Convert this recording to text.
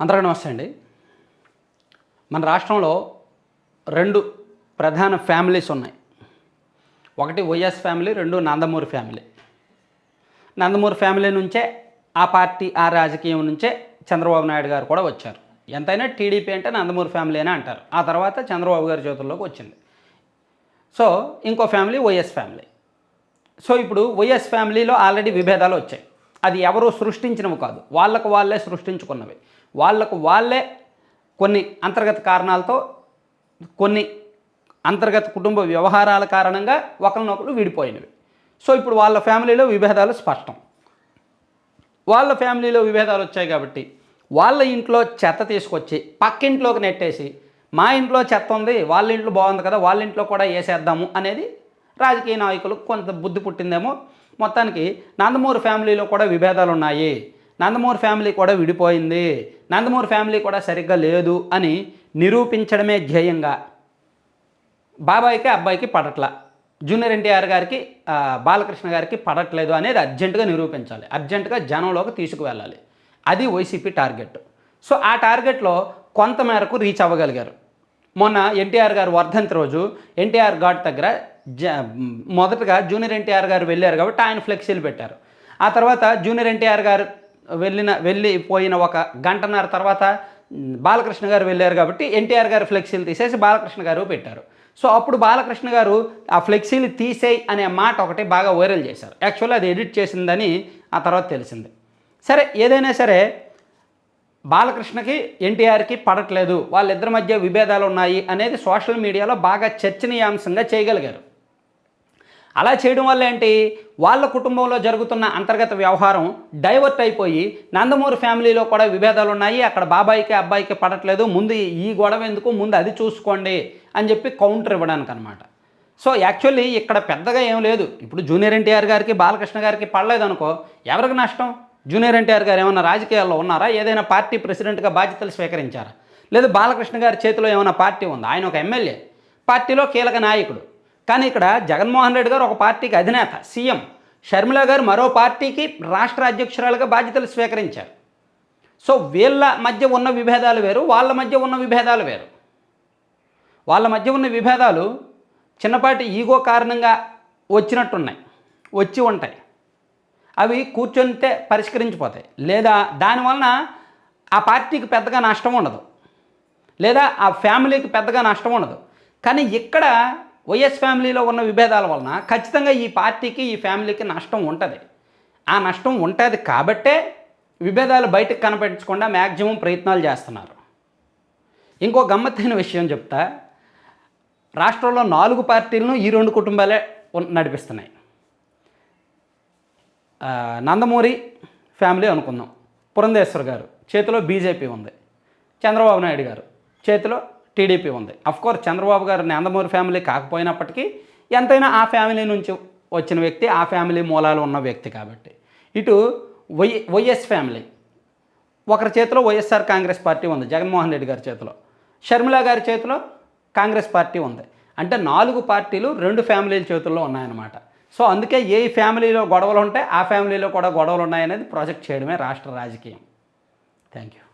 అందరికీ నమస్తే అండి. మన రాష్ట్రంలో రెండు ప్రధాన ఫ్యామిలీస్ ఉన్నాయి. ఒకటి వైఎస్ ఫ్యామిలీ రెండు నందమూరి ఫ్యామిలీ. నందమూరి ఫ్యామిలీ నుంచే ఆ పార్టీ ఆ రాజకీయం నుంచే చంద్రబాబు నాయుడు గారు కూడా వచ్చారు. ఎంతైనా టీడీపీ అంటే నందమూరి ఫ్యామిలీ అని అంటారు. ఆ తర్వాత చంద్రబాబు గారి చేతుల్లోకి వచ్చింది. సో ఇంకో ఫ్యామిలీ వైఎస్ ఫ్యామిలీ. సో ఇప్పుడు వైఎస్ ఫ్యామిలీలో ఆల్రెడీ విభేదాలు వచ్చాయి. అది ఎవరు సృష్టించినవి కాదు. వాళ్ళకు వాళ్ళే సృష్టించుకున్నవి. వాళ్ళకు వాళ్ళే కొన్ని అంతర్గత కారణాలతో కొన్ని అంతర్గత కుటుంబ వ్యవహారాల కారణంగా ఒకరినొకరు విడిపోయినవి. సో ఇప్పుడు వాళ్ళ ఫ్యామిలీలో విభేదాలు స్పష్టం. వాళ్ళ ఫ్యామిలీలో విభేదాలు వచ్చాయి కాబట్టి వాళ్ళ ఇంట్లో చెత్త తీసుకొచ్చి పక్కింట్లోకి నెట్టేసి మా ఇంట్లో చెత్త ఉంది వాళ్ళ ఇంట్లో బాగుంది కదా వాళ్ళ ఇంట్లో కూడా వేసేద్దాము అనేది రాజకీయ నాయకులకు కొంత బుద్ధి పుట్టిందేమో. మొత్తానికి నందమూరి ఫ్యామిలీలో కూడా విభేదాలు ఉన్నాయి నందమూరి ఫ్యామిలీ కూడా విడిపోయింది. నందమూరి ఫ్యామిలీ కూడా సరిగ్గా లేదు అని నిరూపించడమే ధ్యేయంగా బాబాయికి అబ్బాయికి పడట్ల. జూనియర్ ఎన్టీఆర్ గారికి బాలకృష్ణ గారికి పడట్లేదు అనేది అర్జెంటుగా నిరూపించాలి. అర్జెంటుగా జనంలోకి తీసుకువెళ్ళాలి. అది వైసీపీ టార్గెట్. సో ఆ టార్గెట్లో కొంత మేరకు రీచ్ అవ్వగలిగారు. మొన్న ఎన్టీఆర్ గారు వర్ధంతి రోజు ఎన్టీఆర్ ఘాట్ దగ్గర జ మొదటగా జూనియర్ ఎన్టీఆర్ గారు వెళ్ళారు కాబట్టి ఆయన ఫ్లెక్సీలు పెట్టారు. ఆ తర్వాత జూనియర్ ఎన్టీఆర్ గారు వెళ్ళిన వెళ్ళిపోయిన ఒక గంటన్నర తర్వాత బాలకృష్ణ గారు వెళ్ళారు కాబట్టి ఎన్టీఆర్ గారు ఫ్లెక్సీలు తీసేసి బాలకృష్ణ గారు పెట్టారు. సో అప్పుడు బాలకృష్ణ గారు ఆ ఫ్లెక్సీలు తీసేయి అనే మాట ఒకటి బాగా వైరల్ చేశారు. యాక్చువల్లీ అది ఎడిట్ చేసిందని ఆ తర్వాత తెలిసింది. సరే ఏదైనా సరే బాలకృష్ణకి ఎన్టీఆర్కి పడట్లేదు. వాళ్ళిద్దరి మధ్య విభేదాలు ఉన్నాయి అనేది సోషల్ మీడియాలో బాగా చర్చనీయాంశంగా చేయగలిగారు. అలా చేయడం వల్ల ఏంటి? వాళ్ళ కుటుంబంలో జరుగుతున్న అంతర్గత వ్యవహారం డైవర్ట్ అయిపోయి నందమూరి ఫ్యామిలీలో కూడా విభేదాలు ఉన్నాయి. అక్కడ బాబాయికి అబ్బాయికి పడట్లేదు. ముందు ఈ గొడవ ఎందుకు? ముందు అది చూసుకోండి అని చెప్పి కౌంటర్ ఇవ్వడానికి అనమాట సో యాక్చువల్లీ ఇక్కడ పెద్దగా ఏం లేదు. ఇప్పుడు జూనియర్ ఎన్టీఆర్ గారికి బాలకృష్ణ గారికి పడలేదు అనుకో ఎవరికి నష్టం? జూనియర్ ఎన్టీఆర్ గారు ఏమైనా రాజకీయాల్లో ఉన్నారా? ఏదైనా పార్టీ ప్రెసిడెంట్గా బాధ్యతలు స్వీకరించారా? లేదా బాలకృష్ణ గారి చేతిలో ఏమైనా పార్టీ ఉందా? ఆయన ఒక ఎమ్మెల్యే. పార్టీలో కీలక నాయకుడు. కానీ ఇక్కడ జగన్మోహన్ రెడ్డి గారు ఒక పార్టీకి అధినేత సీఎం. షర్మిల గారు మరో పార్టీకి రాష్ట్ర అధ్యక్షురాలుగా బాధ్యతలు స్వీకరించారు. సో వీళ్ళ మధ్య ఉన్న విభేదాలు వేరు వాళ్ళ మధ్య ఉన్న విభేదాలు వేరు. వాళ్ళ మధ్య ఉన్న విభేదాలు చిన్నపాటి ఈగో కారణంగా వచ్చినట్టున్నాయి వచ్చి ఉంటాయి. అవి కూర్చొనితే పరిష్కరించిపోతాయి. లేదా దానివలన ఆ పార్టీకి పెద్దగా నష్టం ఉండదు. లేదా ఆ ఫ్యామిలీకి పెద్దగా నష్టం ఉండదు. కానీ ఇక్కడ వైఎస్ ఫ్యామిలీలో ఉన్న విభేదాల వలన ఖచ్చితంగా ఈ పార్టీకి ఈ ఫ్యామిలీకి నష్టం ఉంటుంది. ఆ నష్టం ఉంటుంది కాబట్టే విభేదాలు బయటకు కనపడించకుండా మ్యాక్సిమం ప్రయత్నాలు చేస్తున్నారు. ఇంకో గమ్మత్తైన విషయం చెప్తా. రాష్ట్రంలో నాలుగు పార్టీలను ఈ రెండు కుటుంబాలే ఉన్- నడిపిస్తున్నాయి. నందమూరి ఫ్యామిలీ అనుకుందాం. పురంధేశ్వర్ గారు చేతిలో బీజేపీ ఉంది. చంద్రబాబు నాయుడు గారు చేతిలో టీడీపీ ఉంది. అఫ్కోర్స్ చంద్రబాబు గారు నందమూరి ఫ్యామిలీ కాకపోయినప్పటికీ ఎంతైనా ఆ ఫ్యామిలీ నుంచి వచ్చిన వ్యక్తి ఆ ఫ్యామిలీ మూలాలు ఉన్న వ్యక్తి కాబట్టి. ఇటు వై వైఎస్ ఫ్యామిలీ ఒకరి చేతిలో వైఎస్ఆర్ కాంగ్రెస్ పార్టీ ఉంది జగన్మోహన్ రెడ్డి గారి చేతిలో. షర్మిల గారి చేతిలో కాంగ్రెస్ పార్టీ ఉంది. అంటే నాలుగు పార్టీలు రెండు ఫ్యామిలీల చేతుల్లో ఉన్నాయన్నమాట. సో అందుకే ఏ ఫ్యామిలీలో గొడవలు ఉంటే ఆ ఫ్యామిలీలో కూడా గొడవలు ఉన్నాయనేది ప్రాజెక్ట్ చేయడమే రాష్ట్ర రాజకీయం. Thank you